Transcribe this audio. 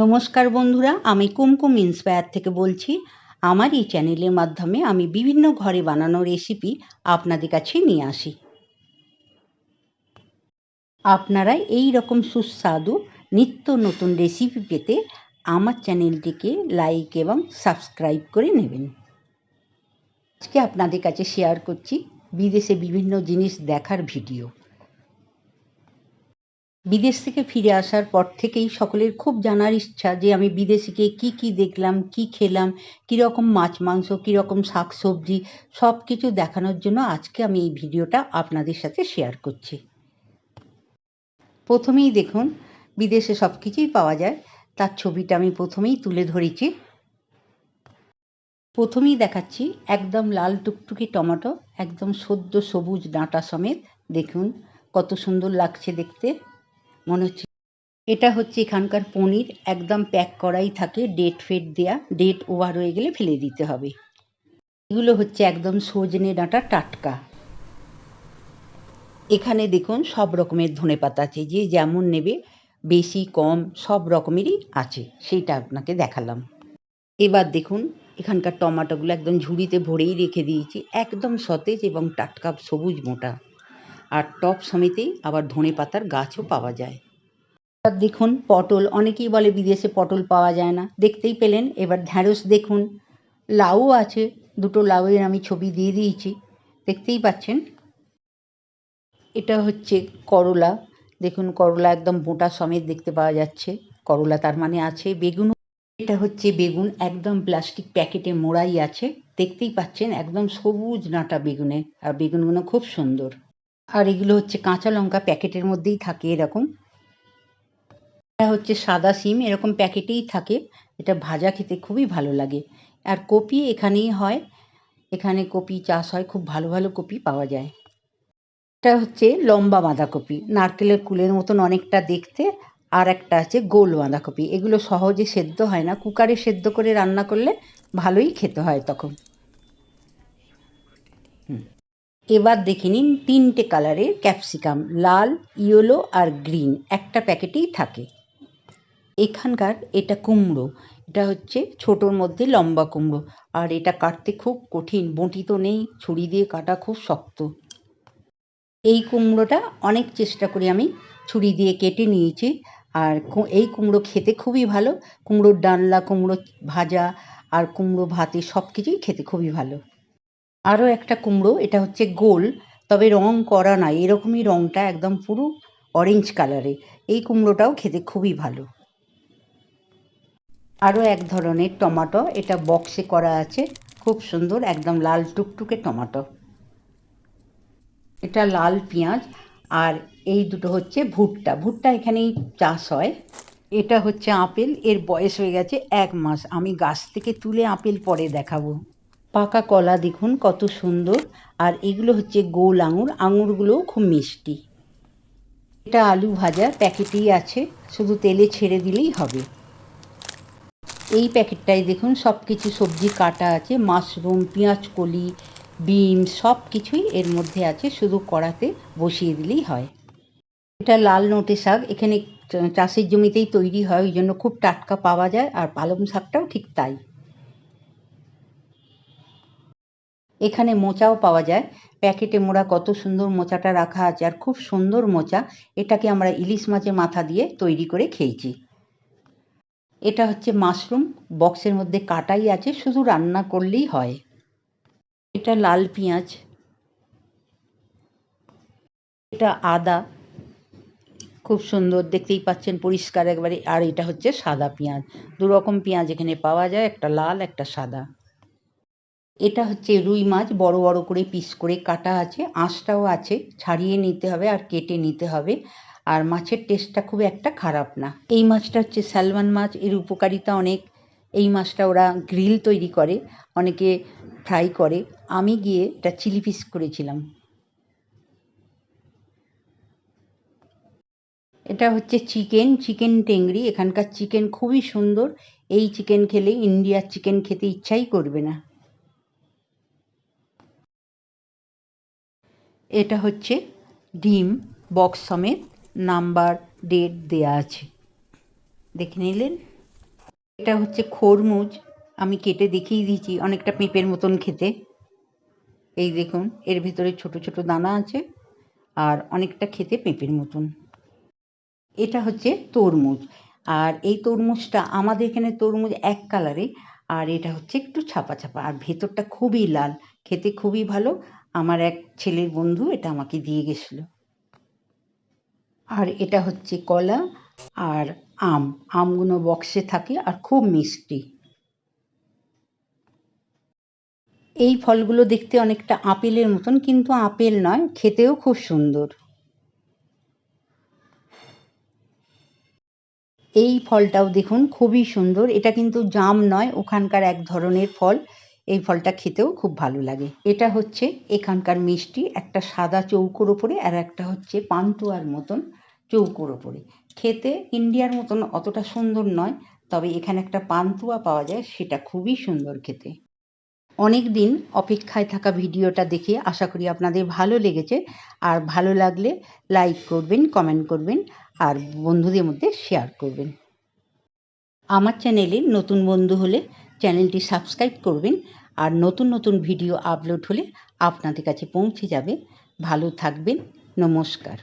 নমস্কার বন্ধুরা, আমি কুমকুম ইন্সপায়ার থেকে বলছি। আমার এই চ্যানেলের মাধ্যমে আমি বিভিন্ন ঘরে বানানো রেসিপি আপনাদের কাছে নিয়ে আসি। আপনারা এই রকম সুস্বাদু নিত্য নতুন রেসিপি পেতে আমার চ্যানেলটিকে লাইক এবং সাবস্ক্রাইব করে নেবেন। আজকে আপনাদের কাছে শেয়ার করছি বিদেশে বিভিন্ন জিনিস দেখার ভিডিও বিদেশ থেকে ফিরে আসার পর থেকেই সকলের খুব জানার ইচ্ছা যে আমি বিদেশে গিয়ে কী কী দেখলাম, কী খেলাম, কীরকম মাছ, মাংস, কীরকম শাক সবজি সব কিছু দেখানোর জন্য আজকে আমি এই ভিডিওটা আপনাদের সাথে শেয়ার করছি। প্রথমেই দেখুন, বিদেশে সব কিছুই পাওয়া যায়। তার ছবিটা আমি প্রথমেই তুলে ধরেছি। প্রথমেই দেখাচ্ছি একদম লাল টুকটুকি টমেটো, একদম সদ্য সবুজ ডাঁটা সমেত। দেখুন, কত সুন্দর লাগছে দেখতে। মনে হচ্ছে। এটা হচ্ছে এখানকার পনির, একদম প্যাক করাই থাকে, ডেট ফেট দেয়া, ডেট ওভার হয়ে গেলে ফেলে দিতে হবে। এগুলো হচ্ছে একদম সজনে ডাঁটা টাটকা। এখানে দেখুন সব রকমের ধনে পাতা আছে, যে যেমন নেবে, বেশি, কম, সব রকমেরই আছে, সেইটা আপনাকে দেখালাম। এবার দেখুন এখানকার টমাটোগুলো একদম ঝুড়িতে ভরেই রেখে দিয়েছি, একদম সতেজ এবং টাটকা সবুজ মোটা। আর টপ সমেতেই আবার ধনে পাতার গাছও পাওয়া যায়। দেখুন, পটল, অনেকেই বলে বিদেশে পটল পাওয়া যায় না। দেখতেই পেলেন, এবার ঢ্যাঁড়স দেখুন। লাউ আছে, দুটো লাউয়ের আমি ছবি দিয়ে দিয়েছি। দেখতেই পাচ্ছেন? এটা হচ্ছে করলা। দেখুন, করলা একদম মোটা সমেত দেখতে পাওয়া যাচ্ছে। করলা তার মানে আছে বেগুন। এটা হচ্ছে বেগুন, একদম প্লাস্টিক প্যাকেটে মোড়াই আছে। দেখতেই পাচ্ছেন, একদম সবুজ নাটা বেগুনে। আর বেগুনগুলো খুব সুন্দর। আর এগুলো হচ্ছে কাঁচা লঙ্কা প্যাকেটের মধ্যেই থাকে এরকম। এটা হচ্ছে সাদা সিম, এরকম প্যাকেটেই থাকে। এটা ভাজা খেতে খুবই ভালো লাগে। আর কপি এখানেই হয়। এখানে কপি চাষ হয়, খুব ভালো ভালো কপি পাওয়া যায়। এটা হচ্ছে লম্বা বাঁধাকপি। নারকেলের কুলের মতন অনেকটা দেখতে। আর একটা আছে গোল বাঁধাকপি। এগুলো সহজে সেদ্ধ হয় না। কুকারে সেদ্ধ করে রান্না করলে ভালোই খেতে হয় তখন। এবার দেখে নিন তিনটে কালারের ক্যাপসিকাম, লাল, ইয়েলো আর গ্রিন। একটা প্যাকেটেই থাকে। এখানকার এটা কুমড়ো। এটা হচ্ছে ছোটোর মধ্যে লম্বা কুমড়ো। আর এটা কাটতে খুব কঠিন। বঁটি তো নেই। ছুরি দিয়ে কাটা খুব শক্ত। এই কুমড়োটা অনেক চেষ্টা করে আমি ছুরি দিয়ে কেটে নিয়েছি। আর এই কুমড়ো খেতে খুবই ভালো। কুমড়োর ডানলা কুমড়ো ভাজা আর কুমড়ো ভাতে সব কিছুই খেতে খুবই ভালো। আরও একটা কুমড়ো, এটা হচ্ছে গোল, তবে রং করা নাই এরকমই রংটা একদম পুরো অরেঞ্জ কালারে এই কুমড়োটাও খেতে খুবই ভালো। আরও এক ধরনের টমাটো, এটা বক্সে করা আছে, খুব সুন্দর, একদম লাল টুকটুকে টমাটো। এটা লাল পেঁয়াজ, আর এই দুটো হচ্ছে ভুট্টা। ভুট্টা এখানেই চাষ হয়। এটা হচ্ছে আপেল, এর বয়স হয়ে গেছে এক মাস। আমি গাছ থেকে তুলে আপেল পরে দেখাবো। পাকা কলা দেখুন, কত সুন্দর। আর এগুলো হচ্ছে গোল আঙুর, আঙুরগুলোও খুব মিষ্টি। এটা আলু ভাজা, প্যাকেটেই আছে, শুধু তেলে ছেড়ে দিলেই হবে। এই প্যাকেটটায় দেখুন সব কিছু সবজি কাটা আছে, মাশরুম, পেঁয়াজ কলি, বিম সব কিছুই এর মধ্যে আছে, শুধু কড়াতে বসিয়ে দিলেই হয়। এটা লাল নোটে শাক, এখানে চাষের জমিতেই তৈরি হয়, ওই জন্য খুব টাটকা পাওয়া যায়, আর পালং শাকটাও ঠিক তাই। এখানে মোচাও পাওয়া যায়। প্যাকেটে মোড়া কত সুন্দর মোচাটা রাখা আছে আর খুব সুন্দর মোচা। এটাকে আমরা ইলিশ মাছের মাথা দিয়ে তৈরি করে খেয়েছি। এটা হচ্ছে মাশরুম। বক্সের মধ্যে কাটাই আছে, শুধু রান্না করলেই হয়। এটা লাল পেঁয়াজ। এটা আদা। খুব সুন্দর, দেখতেই পাচ্ছেন পরিষ্কার একবারে। আর এটা হচ্ছে সাদা পেঁয়াজ। দু রকম পেঁয়াজ এখানে পাওয়া যায়, একটা লাল, একটা সাদা। এটা হচ্ছে রুই মাছ, বড় বড় করে পিস করে কাটা আছে, আঁশটাও আছে, ছাড়িয়ে নিতে হবে আর কেটে নিতে হবে। আর মাছের টেস্টটা খুব একটা খারাপ না। এই মাছটা হচ্ছে স্যালমন মাছ, এর উপকারিতা অনেক। এই মাছটা ওরা গ্রিল তৈরি করে, অনেকে ফ্রাই করে। আমি গিয়ে এটা চিলি পিস করেছিলাম। এটা হচ্ছে চিকেন চিকেন টেংরি। এখানকার চিকেন খুবই সুন্দর। এই চিকেন খেলে ইন্ডিয়ার চিকেন খেতে ইচ্ছাই করবে না। এটা হচ্ছে ডিম বক্স সমেত নাম্বার ডেট দেয়া আছে। দেখে নিলেন? এটা হচ্ছে খরমুজ। আমি কেটে দেখিয়ে দিয়েছি, অনেকটা পেঁপের মতন খেতে। এই দেখুন, এর ভিতরে ছোট ছোট দানা আছে আর অনেকটা খেতে পেঁপের মতন। এটা হচ্ছে তরমুজ। আর এই তরমুজটা, আমাদের এখানে তরমুজ এক কালারে, আর এটা হচ্ছে একটু ছাপা ছাপা। আর ভেতরটা খুবই লাল, খেতে খুবই ভালো। আমার এক ছেলের বন্ধু এটা আমাকে দিয়ে গেছিল। আর এটা হচ্ছে কলা আর আম। আমগুলো বক্সে থাকে আর খুব মিষ্টি। এই ফলগুলো দেখতে অনেকটা আপেলের মতন, কিন্তু আপেল নয়, খেতেও খুব সুন্দর। এই ফলটাও দেখুন, খুবই সুন্দর। এটা কিন্তু জাম নয়, ওখানকার এক ধরনের ফল। এই ফলটা খেতেও খুব ভালো লাগে। এটা হচ্ছে এখানকার মিষ্টি, একটা সাদা চৌকোর ওপরে আর একটা হচ্ছে পান্তুয়ার মতন চৌকোর ওপরে। খেতে ইন্ডিয়ার মতন অতটা সুন্দর নয়, তবে এখানে একটা পান্তুয়া পাওয়া যায়, সেটা খুবই সুন্দর খেতে। অনেক দিন অপেক্ষায় থাকা ভিডিওটা দেখে আশা করি আপনাদের ভালো লেগেছে। আর ভালো লাগলে লাইক করবেন, কমেন্ট করবেন, আর বন্ধুদের মধ্যে শেয়ার করবেন। আমার চ্যানেলে নতুন বন্ধু হলে চ্যানেলটি সাবস্ক্রাইব করবেন আর নতুন নতুন ভিডিও আপলোড হলে আপনাদের কাছে পৌঁছে যাবে। ভালো থাকবেন। নমস্কার।